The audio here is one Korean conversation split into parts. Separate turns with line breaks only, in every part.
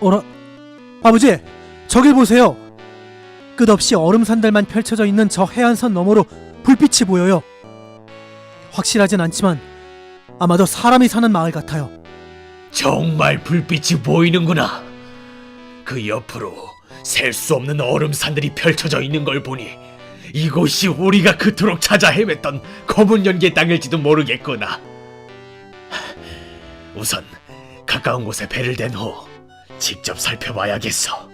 어라, 아버지, 저길 보세요. 끝없이 얼음 산들만 펼쳐져 있는 저 해안선 너머로 불빛이 보여요. 확실하진 않지만 아마도 사람이 사는 마을 같아요.
정말 불빛이 보이는구나. 그 옆으로 셀 수 없는 얼음산들이 펼쳐져 있는 걸 보니 이곳이 우리가 그토록 찾아 헤맸던 검은 연기의 땅일지도 모르겠구나. 하, 우선 가까운 곳에 배를 댄 후 직접 살펴봐야겠어.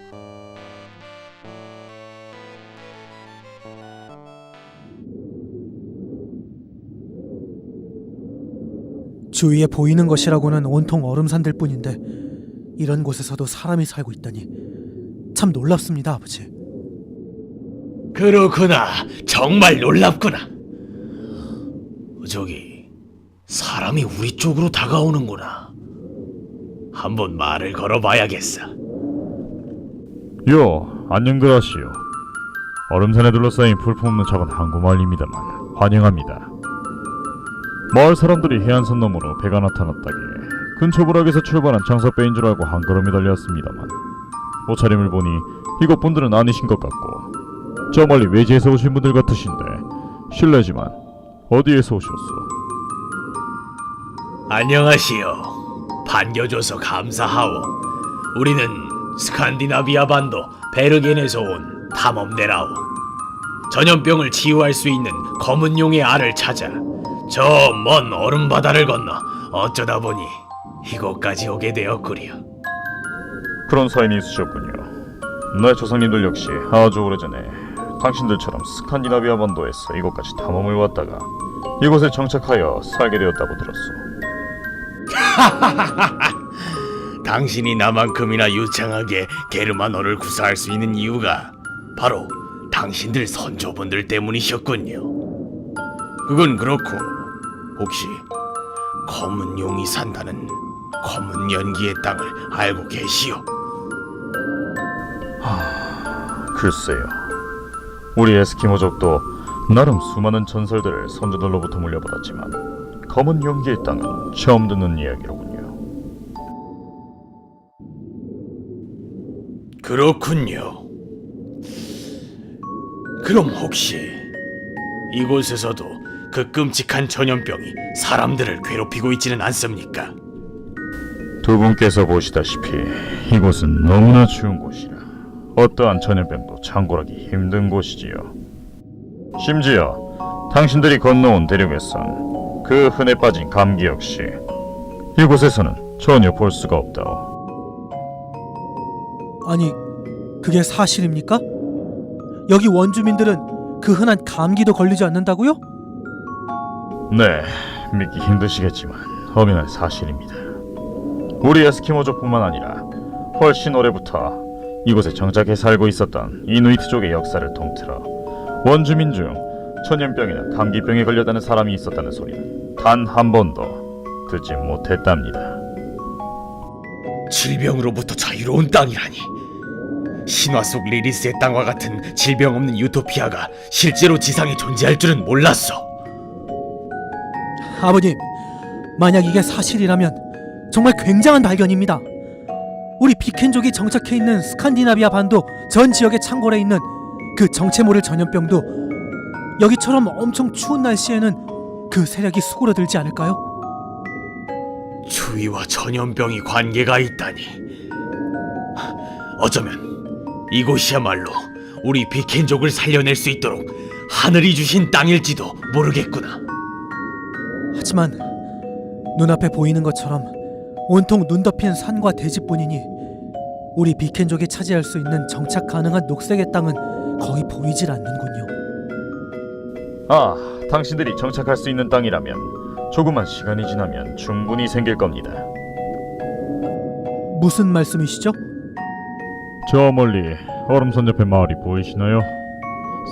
주위에 보이는 것이라고는 온통 얼음 산들 뿐인데 이런 곳에서도 사람이 살고 있다니 참 놀랍습니다, 아버지.
그렇구나. 정말 놀랍구나. 저기 사람이 우리 쪽으로 다가오는구나. 한번 말을 걸어봐야겠어.
요, 안녕들 하시오. 얼음산에 둘러싸인 볼품없는 작은 항구 마을입니다만 환영합니다. 마을 사람들이 해안선 너머로 배가 나타났다기에 근처 부락에서 출발한 장사배인 줄 알고 한 걸음이 달렸습니다만 옷차림을 보니 이곳 분들은 아니신 것 같고 저 멀리 외지에서 오신 분들 같으신데 실례지만 어디에서 오셨소?
안녕하시오. 반겨줘서 감사하오. 우리는 스칸디나비아 반도 베르겐에서 온 탐험대라오. 전염병을 치유할 수 있는 검은 용의 알을 찾아 저 먼 얼음 바다를 건너 어쩌다 보니 이곳까지 오게 되었구려.
그런 사연이 있으셨군요. 나의 조상님들 역시 아주 오래전에 당신들처럼 스칸디나비아 반도에서 이곳까지 탐험을 왔다가 이곳에 정착하여 살게 되었다고 들었소.
당신이 나만큼이나 유창하게 게르만어를 구사할 수 있는 이유가 바로 당신들 선조분들 때문이셨군요. 그건 그렇고 혹시 검은 용이 산다는 검은 연기의 땅을 알고 계시오?
글쎄요. 우리 에스키모족도 나름 수많은 전설들을 선조들로부터 물려받았지만 검은 연기의 땅은 처음 듣는 이야기로군요.
그렇군요. 그럼 혹시 이곳에서도 그 끔찍한 전염병이 사람들을 괴롭히고 있지는 않습니까?
두 분께서 보시다시피 이곳은 너무나 추운 곳이라 어떠한 전염병도 창궐하기 힘든 곳이지요. 심지어 당신들이 건너온 대륙에선 그 흔해 빠진 감기 역시 이곳에서는 전혀 볼 수가 없다오.
아니, 그게 사실입니까? 여기 원주민들은 그 흔한 감기도 걸리지 않는다고요?
네, 믿기 힘드시겠지만 엄연한 사실입니다. 우리 에스키모족뿐만 아니라 훨씬 오래부터 이곳에 정착해 살고 있었던 이누이트 족의 역사를 통틀어 원주민 중 천연병이나 감기병에 걸렸다는 사람이 있었다는 소리는 단 한 번도 듣지 못했답니다.
질병으로부터 자유로운 땅이라니. 신화 속 리리스의 땅과 같은 질병 없는 유토피아가 실제로 지상에 존재할 줄은 몰랐어.
아버님, 만약 이게 사실이라면 정말 굉장한 발견입니다. 우리 비켄족이 정착해 있는 스칸디나비아 반도 전 지역의 창궐에 있는 그 정체 모를 전염병도 여기처럼 엄청 추운 날씨에는 그 세력이 수그러들지 않을까요?
추위와 전염병이 관계가 있다니. 어쩌면 이곳이야말로 우리 비켄족을 살려낼 수 있도록 하늘이 주신 땅일지도 모르겠구나.
하지만 눈앞에 보이는 것처럼 온통 눈 덮인 산과 대지뿐이니 우리 비켄족이 차지할 수 있는 정착 가능한 녹색의 땅은 거의 보이질 않는군요.
아, 당신들이 정착할 수 있는 땅이라면 조금만 시간이 지나면 충분히 생길 겁니다.
무슨 말씀이시죠?
저 멀리 얼음선 옆에 마을이 보이시나요?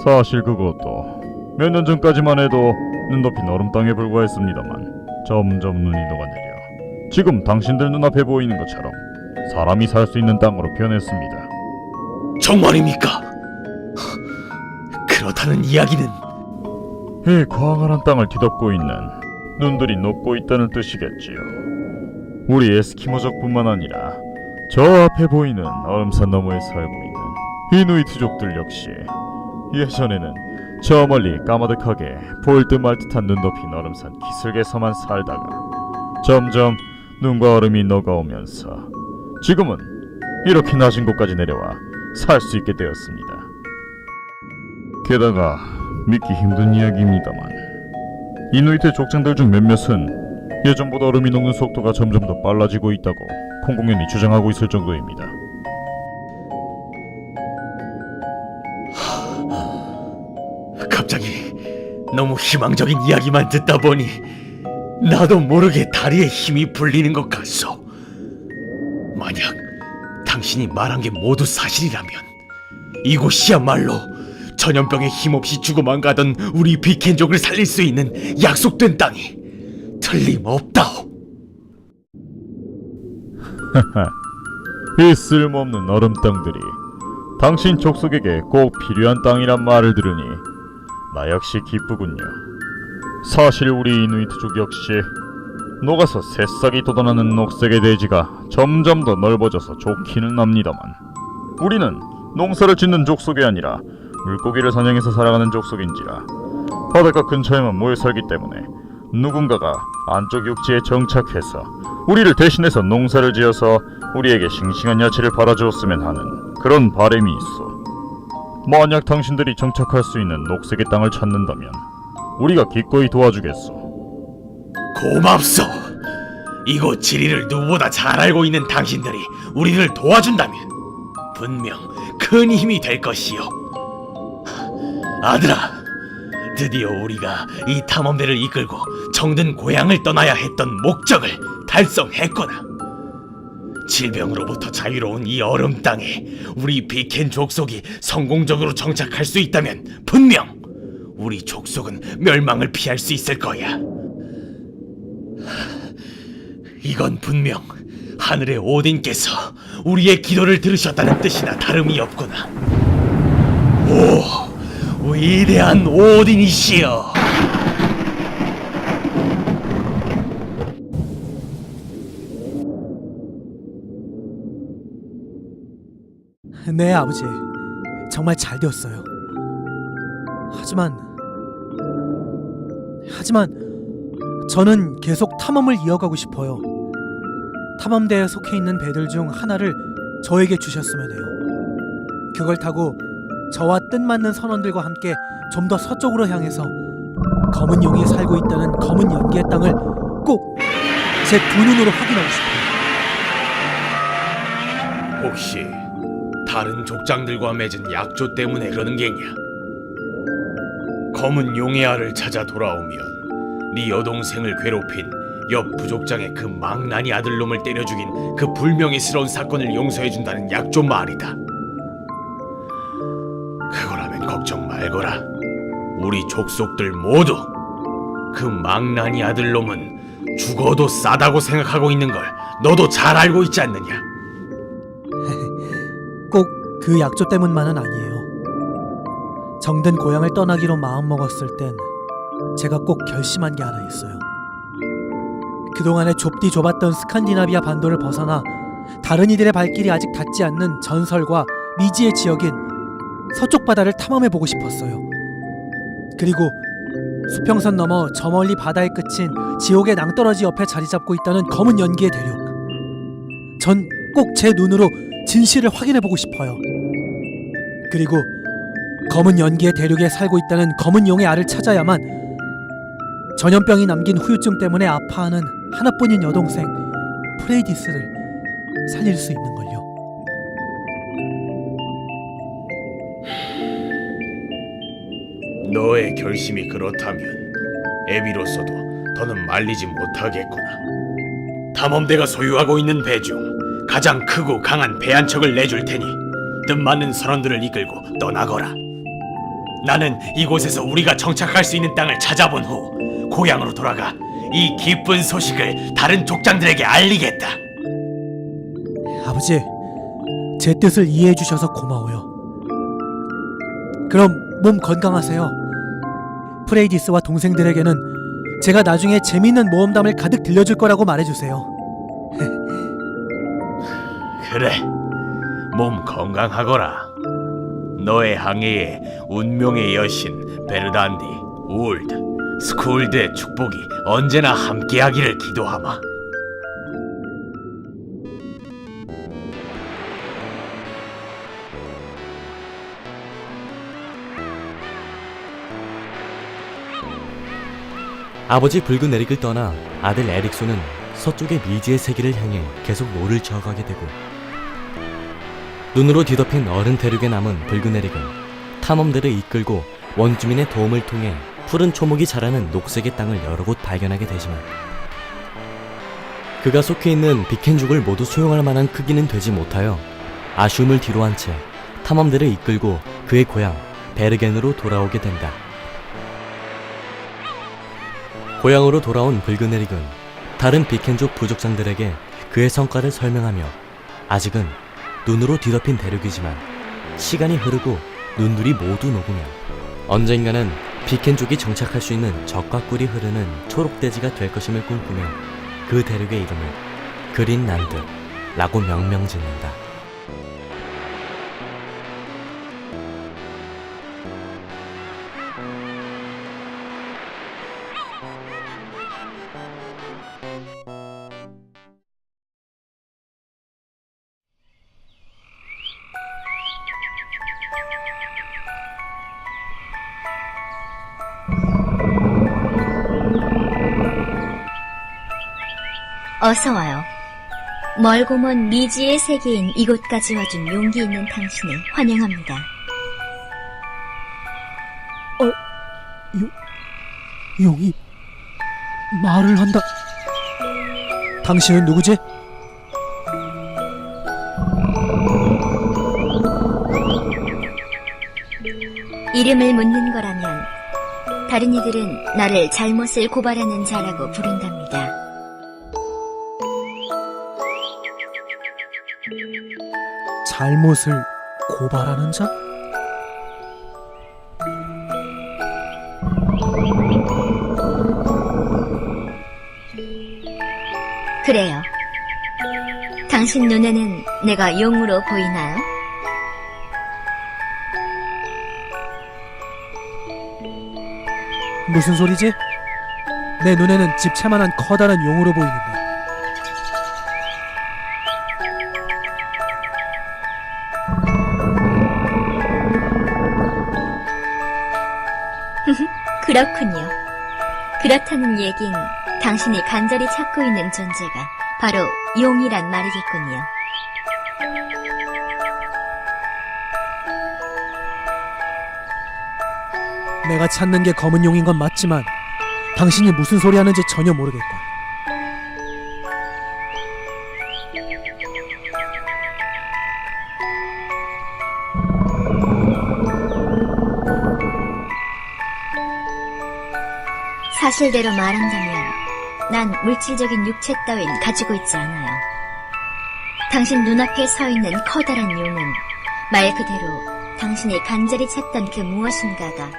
사실 그것도 몇 년 전까지만 해도 눈 덮인 얼음 땅에 불과했습니다만 점점 눈이 녹아내려 지금 당신들 눈앞에 보이는 것처럼 사람이 살 수 있는 땅으로 변했습니다.
정말입니까? 그렇다는 이야기는
이 광활한 땅을 뒤덮고 있는 눈들이 녹고 있다는 뜻이겠지요. 우리 에스키모족뿐만 아니라 저 앞에 보이는 얼음산 너머에 살고 있는 이누이트족들 역시 예전에는 저 멀리 까마득하게 보일 듯 말 듯한 눈 덮인 얼음산 기슭에서만 살다가 점점 눈과 얼음이 녹아오면서 지금은 이렇게 낮은 곳까지 내려와 살 수 있게 되었습니다. 게다가 믿기 힘든 이야기입니다만 이누이트 족장들 중 몇몇은 예전보다 얼음이 녹는 속도가 점점 더 빨라지고 있다고 콩공연이 주장하고 있을 정도입니다.
갑자기 너무 희망적인 이야기만 듣다 보니 나도 모르게 다리에 힘이 풀리는 것 같소. 만약 당신이 말한 게 모두 사실이라면 이곳이야말로 전염병에 힘없이 죽어만 가던 우리 비켄족을 살릴 수 있는 약속된 땅이 틀림없다오.
이 쓸모없는 얼음 땅들이 당신 족속에게 꼭 필요한 땅이란 말을 들으니 나 역시 기쁘군요. 사실 우리 이누이트족 역시 녹아서 새싹이 돋아나는 녹색의 대지가 점점 더 넓어져서 좋기는 합니다만 우리는 농사를 짓는 족속이 아니라 물고기를 사냥해서 살아가는 족속인지라 바닷가 근처에만 모여 살기 때문에 누군가가 안쪽 육지에 정착해서 우리를 대신해서 농사를 지어서 우리에게 싱싱한 야채를 팔아주었으면 하는 그런 바람이 있어. 만약 당신들이 정착할 수 있는 녹색의 땅을 찾는다면 우리가 기꺼이 도와주겠소.
고맙소. 이곳 지리를 누구보다 잘 알고 있는 당신들이 우리를 도와준다면 분명 큰 힘이 될 것이요. 아들아, 드디어 우리가 이 탐험대를 이끌고 정든 고향을 떠나야 했던 목적을 달성했구나. 질병으로부터 자유로운 이 얼음 땅에 우리 비켄 족속이 성공적으로 정착할 수 있다면 분명 우리 족속은 멸망을 피할 수 있을 거야. 이건 분명 하늘의 오딘께서 우리의 기도를 들으셨다는 뜻이나 다름이 없구나. 오, 위대한 오딘이시여.
네, 아버지. 정말 잘 되었어요. 하지만 하지만 저는 계속 탐험을 이어가고 싶어요. 탐험대에 속해 있는 배들 중 하나를 저에게 주셨으면 해요. 그걸 타고 저와 뜻맞는 선원들과 함께 좀 더 서쪽으로 향해서 검은 용이 살고 있다는 검은 연기의 땅을 꼭 제 두 눈으로 확인하고 싶어요.
혹시 다른 족장들과 맺은 약조 때문에 그러는 게냐? 검은 용의 알을 찾아 돌아오면 네 여동생을 괴롭힌 옆 부족장의 그 망나니 아들놈을 때려 죽인 그 불명예스러운 사건을 용서해 준다는 약조 말이다. 말거라. 우리 족속들 모두 그 망나니 아들놈은 죽어도 싸다고 생각하고 있는 걸 너도 잘 알고 있지 않느냐?
꼭 그 약조 때문만은 아니에요. 정든 고향을 떠나기로 마음먹었을 땐 제가 꼭 결심한 게 하나 있어요. 그동안에 좁디 좁았던 스칸디나비아 반도를 벗어나 다른 이들의 발길이 아직 닿지 않는 전설과 미지의 지역인 서쪽 바다를 탐험해 보고 싶었어요. 그리고 수평선 너머 저 멀리 바다의 끝인 지옥의 낭떠러지 옆에 자리 잡고 있다는 검은 연기의 대륙. 전 꼭 제 눈으로 진실을 확인해 보고 싶어요. 그리고 검은 연기의 대륙에 살고 있다는 검은 용의 알을 찾아야만 전염병이 남긴 후유증 때문에 아파하는 하나뿐인 여동생 프레이디스를 살릴 수 있는 걸요.
너의 결심이 그렇다면 애비로서도 더는 말리지 못하겠구나. 탐험대가 소유하고 있는 배 중 가장 크고 강한 배 한 척을 내줄 테니 뜻맞는 선원들을 이끌고 떠나거라. 나는 이곳에서 우리가 정착할 수 있는 땅을 찾아본 후 고향으로 돌아가 이 기쁜 소식을 다른 족장들에게 알리겠다.
아버지, 제 뜻을 이해해 주셔서 고마워요. 그럼 몸 건강하세요. 프레이디스와 동생들에게는 제가 나중에 재미있는 모험담을 가득 들려줄 거라고 말해주세요.
그래, 몸 건강하거라. 너의 항해에 운명의 여신 베르단디, 울드, 스쿨드의 축복이 언제나 함께하기를 기도하마.
아버지 붉은 에릭을 떠나 아들 에릭소는 서쪽의 미지의 세계를 향해 계속 노를 저어가게 되고 눈으로 뒤덮인 어른 대륙에 남은 붉은 에릭은 탐험대를 이끌고 원주민의 도움을 통해 푸른 초목이 자라는 녹색의 땅을 여러 곳 발견하게 되지만 그가 속해 있는 비켄족을 모두 수용할 만한 크기는 되지 못하여 아쉬움을 뒤로한 채 탐험대를 이끌고 그의 고향 베르겐으로 돌아오게 된다. 고향으로 돌아온 붉은 에릭은 다른 비켄족 부족장들에게 그의 성과를 설명하며 아직은 눈으로 뒤덮인 대륙이지만 시간이 흐르고 눈들이 모두 녹으며 언젠가는 비켄족이 정착할 수 있는 적과 꿀이 흐르는 초록대지가 될 것임을 꿈꾸며 그 대륙의 이름을 그린란드라고 명명짓는다.
어서 와요. 멀고 먼 미지의 세계인 이곳까지 와준 용기 있는 당신을 환영합니다.
용이 말을 한다. 당신은 누구지?
이름을 묻는 거라면 다른 이들은 나를 잘못을 고발하는 자라고 부른답니다.
잘못을 고발하는 자?
그래요. 당신 눈에는 내가 용으로 보이나요?
무슨 소리지? 내 눈에는 집채만한 커다란 용으로 보이는데.
그렇군요. 그렇다는 얘긴 당신이 간절히 찾고 있는 존재가 바로 용이란 말이겠군요.
내가 찾는 게 검은 용인 건 맞지만 당신이 무슨 소리 하는지 전혀 모르겠고.
사실대로 말한다면 난 물질적인 육체 따윈 가지고 있지 않아요. 당신 눈앞에 서 있는 커다란 용은 말 그대로 당신이 간절히 찾던 그 무엇인가가